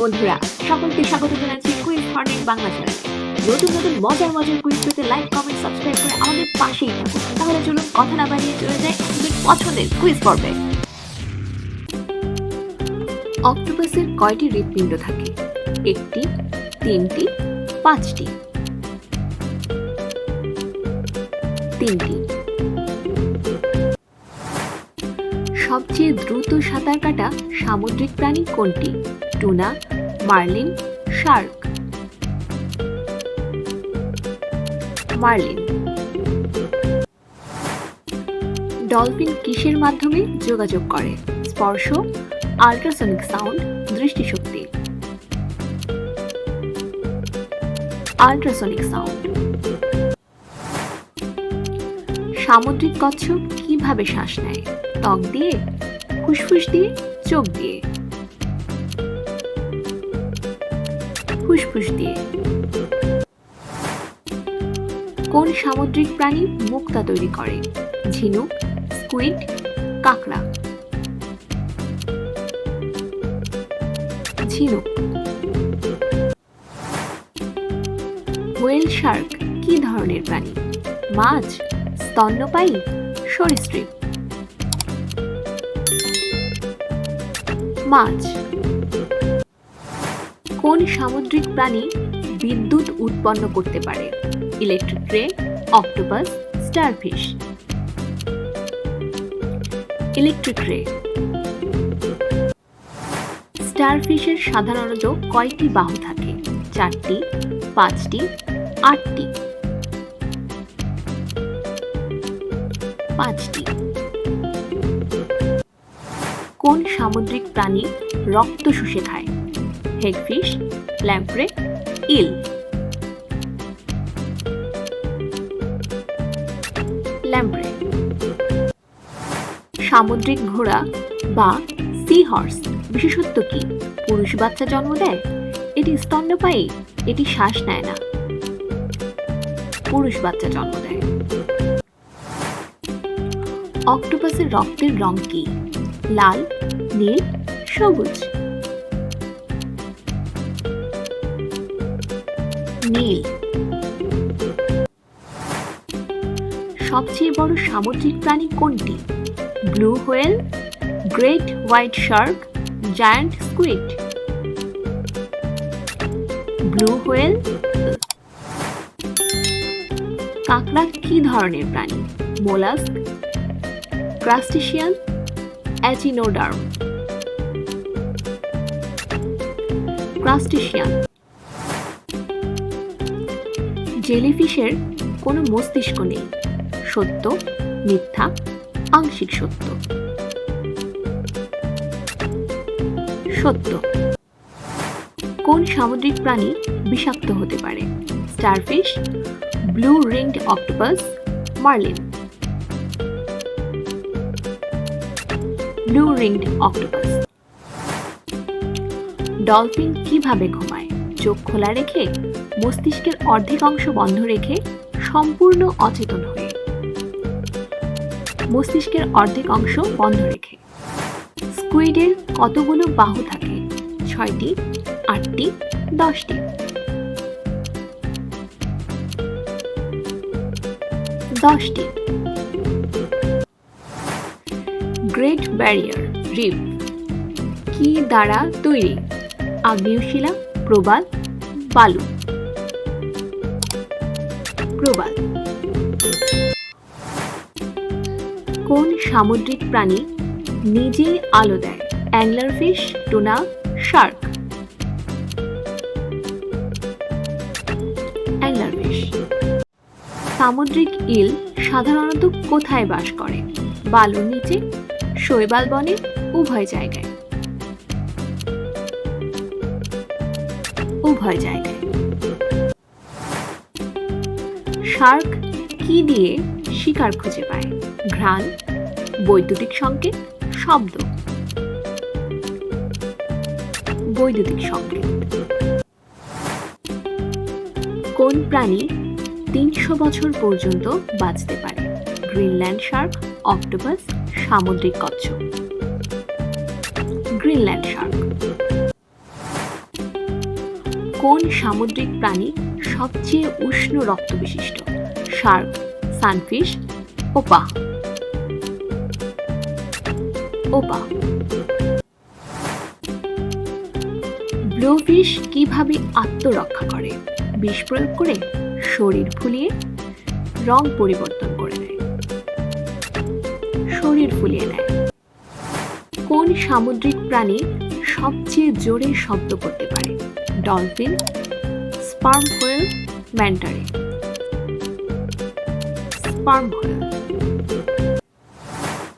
বন্ধুরা, সকলকে স্বাগত জানাচ্ছি কুইজ হর্নেট বাংলা নতুন নতুন মজার মজার কুইজ পেতে লাইক কমেন্ট সাবস্ক্রাইব করে আমাদের পাশেই থাকুন। তাহলে চলুন কথা না বাড়িয়ে চলে আমাদের পছন্দের কুইজ পর্বে। অক্টোপাসের কয়টি হৃৎপিণ্ড থাকে? একটি, তিনটি, পাঁচটি। তিনটি। সবচেয়ে দ্রুত সাঁতার কাটা সামুদ্রিক প্রাণী কোনটি? Tuna marlin shark marlin dolphin কিসের মাধ্যমে যোগাযোগ করে? স্পর্শ আল্ট্রাসনিক সাউন্ড দৃষ্টিশক্তি. আল্ট্রাসনিক সাউন্ড সামুদ্রিক কচ্ছপ কীভাবে শ্বাস নেয়? ত্বক দিয়ে, ফুসফুস দিয়ে, চোখ দিয়ে। ফুসফুস দিয়ে। কোন সামুদ্রিক প্রাণী মুক্তা তৈরি করে? ঝিনুক, স্কুইড, কাঁকড়া। ঝিনুক। হোয়েল শার্ক কি ধরনের প্রাণী? মাছ, স্তন্যপায়ী, সরীসৃপ। মাছ। কোন সামুদ্রিক প্রাণী বিদ্যুৎ উৎপন্ন করতে পারে? ইলেকট্রিক রে অক্টোপাস, স্টারফিশ। ইলেকট্রিক রে স্টারফিশের সাধারণত কয়টি বাহু থাকে? চারটি, পাঁচটি, আটটি। পাঁচটি। কোন সামুদ্রিক প্রাণী রক্ত শুষে খায়? হেগফিশ ল্যাম্প্রে ইল। ল্যাম্প্রে সামুদ্রিক ঘোড়া বা সি হর্স বিশেষত্ব কি? পুরুষ বাচ্চা জন্ম দেয়? এটি স্তন্যপায়ী এটি শ্বাস নেয় না। পুরুষ বাচ্চা জন্ম দেয়। অক্টোপাসের রক্তের রং কি? লাল, নীল, সবুজ। নীল। সবচেয়ে বড় সামুদ্রিক প্রাণী কোনটি? Blue whale, great white shark, giant squid. Blue whale. কাঁকড়া কি ধরনের প্রাণী? মোলাস্ক, ক্রাস্টিশিয়ান, অ্যাচিনোডার্ম। ক্রাস্টিশিয়ান। জেলিফিশের কোনো মস্তিষ্ক নেই। সত্য, মিথ্যা, আংশিক সত্য। সত্য। কোন সামুদ্রিক প্রাণী বিষাক্ত হতে পারে? Starfish blue ringed octopus, marlin. Blue ringed octopus. Dolphin কীভাবে ঘুমায়? চোখ খোলা রেখে, মস্তিষ্কের অর্ধেক অংশ বন্ধ রেখে সম্পূর্ণ অচেতন হয়ে মস্তিষ্কের অর্ধেক অংশ বন্ধ রেখে। স্কুইডের কতগুলো বাহু থাকে? ছয়টি, আটটি, দশটি। দশটি। গ্রেট ব্যারিয়ার রিপ কি দ্বারা তৈরি? আগ্নেয়শিলা প্রবাল বালু। প্রবাল। কোন সামুদ্রিক প্রাণী নিজেই আলো দেয়? Angler fish tuna, shark. Angler fish সামুদ্রিক ইল সাধারণত কোথায় বাস করে? বালুর নিচে, শৈবাল বনে, উভয় জায়গায়। উভয় জায়গায় শার্ক কি দিয়ে শিকার খুঁজে পায়? ঘ্রাণ, বৈদ্যুতিক সংকেত, শব্দ। বৈদ্যুতিক সংকেত। কোন প্রাণী তিনশো বছর পর্যন্ত বাঁচতে পারে? গ্রিনল্যান্ড শার্ক, অক্টোপাস, সামুদ্রিক কচ্ছপ। Greenland shark. কোন সামুদ্রিক প্রাণী সবচেয়ে উষ্ণ রক্ত বিশিষ্ট শার্ক, সানফিশ ওপা ওপা ব্লোফিশ কীভাবে আত্মরক্ষা করে? বিষ প্রয়োগ করে, শরীর ফুলিয়ে, রং পরিবর্তন করে নেয় শরীর ফুলিয়ে নেয়। কোন সামুদ্রিক প্রাণী সবচেয়ে জোরে শব্দ করতে পারে। Dolphin sperm whale manta ray sperm whale.